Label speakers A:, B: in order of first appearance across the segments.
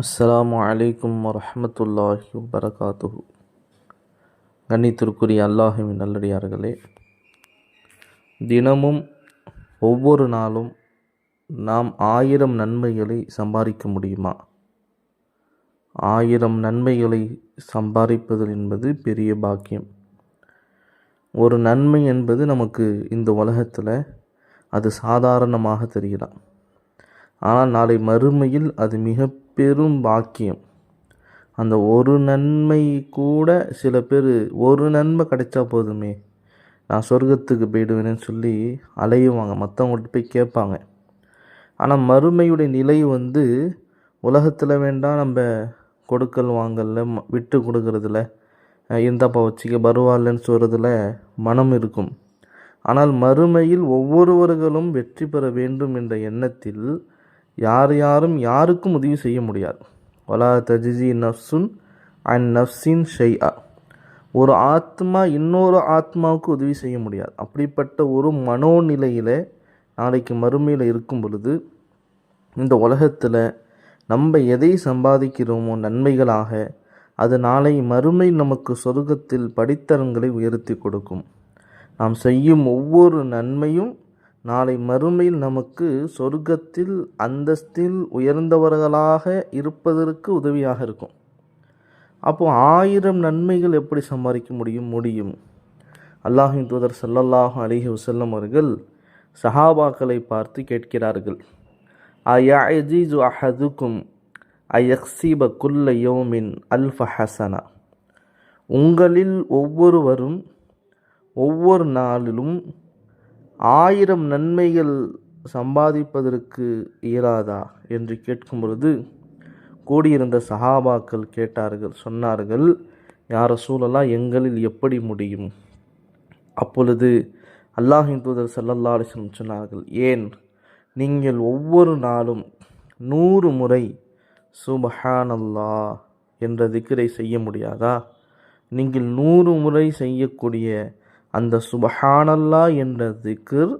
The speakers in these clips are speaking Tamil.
A: அஸ்ஸலாமு அலைக்கும் வரமத்துல்லாஹி வபரகாத்துஹு. கண்ணித்திற்குரிய அல்லாஹுவின் நல்லடியார்களே தினமும் ஒவ்வொரு நாளும் நாம் ஆயிரம் நன்மைகளை சம்பாதிக்க முடியுமா? ஆயிரம் நன்மைகளை சம்பாதிப்பது என்பது பெரிய பாக்கியம். ஒரு நன்மை என்பது நமக்கு இந்த உலகத்தில் அது சாதாரணமாக தெரியலாம் ஆனால் நாளை மறுமையில் அது மிக பெரும் பாக்கியம். அந்த ஒரு நன்மை கூட சில பேர் ஒரு நன்மை கிடைச்சா போதுமே. நான் சொர்க்கத்துக்கு போயிடுவேன்னு சொல்லி அலையுவாங்க. மற்றவங்கள்ட்ட போய் கேட்பாங்க. ஆனால் மறுமையுடைய நிலை வந்து உலகத்தில் வேண்டாம் நம்ம கொடுக்கல் வாங்கல ம- விட்டு கொடுக்கறதுல அஹ் இந்தாப்பா வச்சுக்க பரவாயில்லன்னு சொல்கிறதுல மனம் இருக்கும். ஆனால் மறுமையில் ஒவ்வொருவர்களும் வெற்றி பெற வேண்டும் என்ற எண்ணத்தில் யார் யாரும் யாருக்கும் உதவி செய்ய முடியாது. வலா தஜிஜி நஃப்சுன் அண்ட் நஃப்சின் ஷைஆ. ஒரு ஆத்மா இன்னொரு ஆத்மாவுக்கு உதவி செய்ய முடியாது. அப்படிப்பட்ட ஒரு மனோநிலையில் நாளைக்கு மறுமையில் இருக்கும் பொழுது இந்த உலகத்தில் நம்ம எதை சம்பாதிக்கிறோமோ நன்மைகளாக அது நாளை மறுமை நமக்கு சொர்க்கத்தில் படித்தரங்களை உயர்த்தி கொடுக்கும். நாம் செய்யும் ஒவ்வொரு நன்மையும் நாளை மறுமையில் நமக்கு சொர்க்கத்தில் அந்தஸ்தில் உயர்ந்தவர்களாக இருப்பதற்கு உதவியாக இருக்கும். அப்போது ஆயிரம் நன்மைகள் எப்படி சம்பாதிக்க முடியும்? முடியும். அல்லாஹின் தூதர் சல்லல்லாஹு அலிஹி வசல்லம் அவர்கள் சஹாபாக்களை பார்த்து கேட்கிறார்கள். அயஜிஜு அஹதுக்கும் அயக்ஸிப குல்ல யோமின் அல்ஃப ஹசனா உங்களில் ஒவ்வொருவரும் ஒவ்வொரு நாளிலும் ஆயிரம் நன்மைகள் சம்பாதிப்பதற்கு இயலாதா? என்று கேட்கும் பொழுது கூடியிருந்த சஹாபாக்கள் கேட்டார்கள் சொன்னார்கள் யார சூழலாம் எங்களில் எப்படி முடியும்? அப்பொழுது அல்லாஹின் தூதர் செல்லல்லா அலைஹி சொன்னார்கள் ஏன்? நீங்கள் ஒவ்வொரு நாளும் நூறு முறை சுபஹானல்லா என்ற திக்கரை செய்ய முடியாதா? நீங்கள் நூறு முறை செய்யக்கூடிய அந்த சுபஹானல்லா என்ற திக்ர்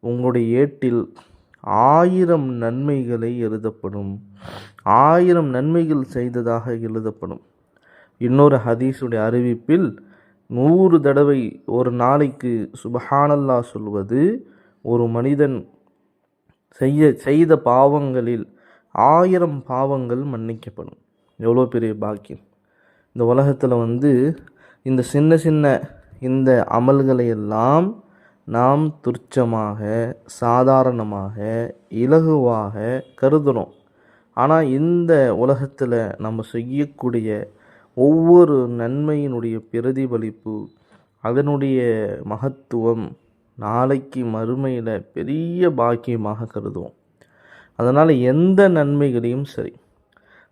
A: உங்களுடைய ஏட்டில் ஆயிரம் நன்மைகளை எழுதப்படும். ஆயிரம் நன்மைகள் செய்ததாக எழுதப்படும். இன்னொரு ஹதீஸுடைய அறிவிப்பில் நூறு தடவை ஒரு நாளைக்கு சுபஹானல்லா சொல்வது ஒரு மனிதன் செய்ய செய்த பாவங்களில் ஆயிரம் பாவங்கள் மன்னிக்கப்படும். எவ்வளோ பெரிய பாக்கியம். இந்த உலகத்தில் வந்து இந்த சின்ன சின்ன இந்த அமல்களை எல்லாம் நாம் துச்சமாக சாதாரணமாக இலகுவாக கருதுகிறோம் ஆனால் இந்த உலகத்தில் நம்ம செய்யக்கூடிய ஒவ்வொரு நன்மையினுடைய பிரதிபலிப்பு அதனுடைய மகத்துவம் நாளைக்கு மறுமையில் பெரிய பாக்கியமாக கருதுவோம். அதனால் எந்த நன்மைகளையும் சரி.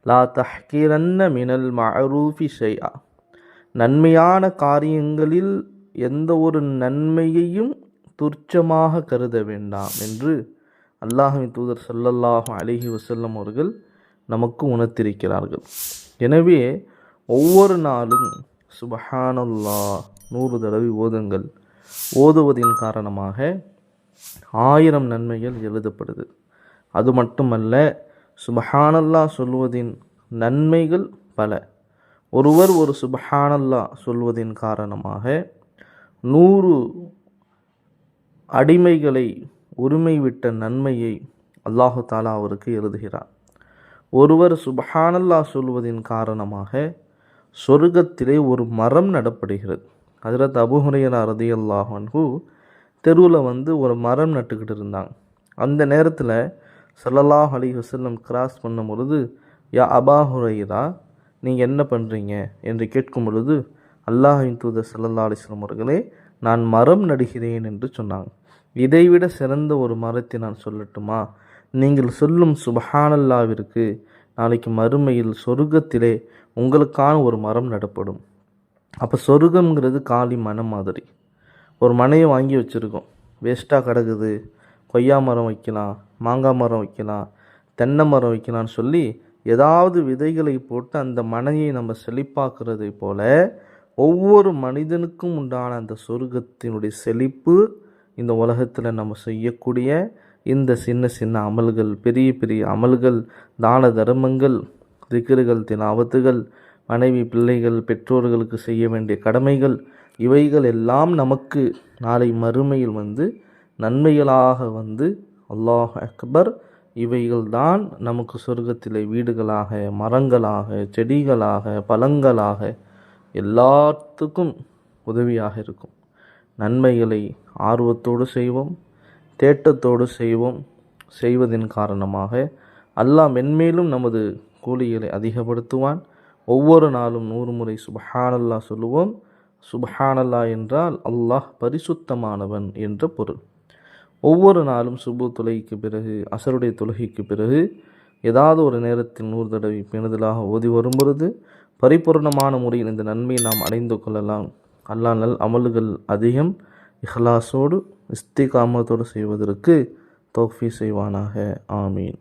A: லா தஹ்கிரன்ன மினல் மஅரூஃபி ஷைஆ. நன்மையான காரியங்களில் எந்த ஒரு நன்மையையும் துர்ச்சமாக கருத வேண்டாம் என்று அல்லாஹ்வின் தூதர் சல்லல்லாஹு அலிஹி வசல்லம் அவர்கள் நமக்கு உணர்த்திருக்கிறார்கள் எனவே ஒவ்வொரு நாளும் சுபஹானல்லாஹ் நூறு தடவை ஓதுங்கள். ஓதுவதின் காரணமாக ஆயிரம் நன்மைகள் எழுதப்படுது. அது மட்டுமல்ல சுபஹானல்லா சொல்வதின் நன்மைகள் பல. ஒருவர் ஒரு சுபஹானல்லா சொல்வதின் காரணமாக நூறு அடிமைகளை உரிமை விட்ட நன்மையை அல்லாஹு தாலா அவருக்கு எழுதுகிறார். ஒருவர் சுபஹானல்லா சொல்வதின் காரணமாக சொர்க்கத்திலே ஒரு மரம் நடப்படுகிறது. அதில் அபுஹுரையரா ரதி ரதியல்லாஹு தெருவில் வந்து ஒரு மரம் நட்டுக்கிட்டு இருந்தாங்க. அந்த நேரத்தில் சல்லல்லாஹ் அலி வசல்லம் கிராஸ் பண்ணும் பொழுது யா அபாஹுரைரா நீங்கள் என்ன பண்ணுறீங்க என்று கேட்கும் பொழுது அல்லாஹின் தூதர் ஸல்லல்லாஹு அலைஹி அவர்களே நான் மரம் நடுகிறேன் என்று சொன்னாங்க. இதைவிட சிறந்த ஒரு மரத்தை நான் சொல்லட்டுமா? நீங்கள் சொல்லும் சுபஹானல்லாவிற்கு நாளைக்கு மறுமையில் சொர்க்கத்திலே உங்களுக்கான ஒரு மரம் நடப்படும். அப்போ சொர்க்கங்கிறது காலி மனம் மாதிரி. ஒரு மனையை வாங்கி வச்சுருக்கோம். வேஸ்ட்டாக கிடக்குது. கொய்யா மரம் வைக்கலாம் மாங்காய் மரம் வைக்கலாம் தென்னை மரம் வைக்கலாம்னு சொல்லி ஏதாவது விதைகளை போட்டு அந்த மனையை நம்ம செழிப்பாக்குறதை போல ஒவ்வொரு மனிதனுக்கும் உண்டான அந்த சொர்க்கத்தினுடைய செழிப்பு இந்த உலகத்தில் நம்ம செய்யக்கூடிய இந்த சின்ன சின்ன அமல்கள் பெரிய பெரிய அமல்கள் தான தர்மங்கள் திக்ருகள் திலாவத்துகள் மனைவி பிள்ளைகள் பெற்றோர்களுக்கு செய்ய வேண்டிய கடமைகள் இவைகள் எல்லாம் நமக்கு நாளை மறுமையில் வந்து நன்மைகளாக வந்து அல்லாஹ் அக்பர் இவைகள்தான் நமக்கு சொர்க்கத்திலே வீடுகளாக மரங்களாக செடிகளாக பழங்களாக எல்லாத்துக்கும் உதவியாக இருக்கும். நன்மைகளை ஆர்வத்தோடு செய்வோம் தேட்டத்தோடு செய்வோம். செய்வதின் காரணமாக அல்லாஹ் மென்மேலும் நமது கூலிகளை அதிகப்படுத்துவான். ஒவ்வொரு நாளும் நூறு முறை சுபஹானல்லா சொல்லுவோம். சுபஹானல்லா என்றால் அல்லாஹ் பரிசுத்தமானவன் என்ற பொருள். ஒவ்வொரு நாளும் சுபு தொழுகைக்கு பிறகு அசருடைய தொழுகைக்கு பிறகு ஏதாவது ஒரு நேரத்தில் நூறு தடவை பெணுதலாக ஓதி வரும்பொழுது பரிபூர்ணமான முறையில் இந்த நன்மையை நாம் அடைந்து கொள்ளலாம். அல்லா நல் அமல்கள் அதிகம். இஹ்லாஸோடு இஸ்திகாமத்தோடு செய்வதற்கு தோஃபி செய்வானாக. ஆமீன்.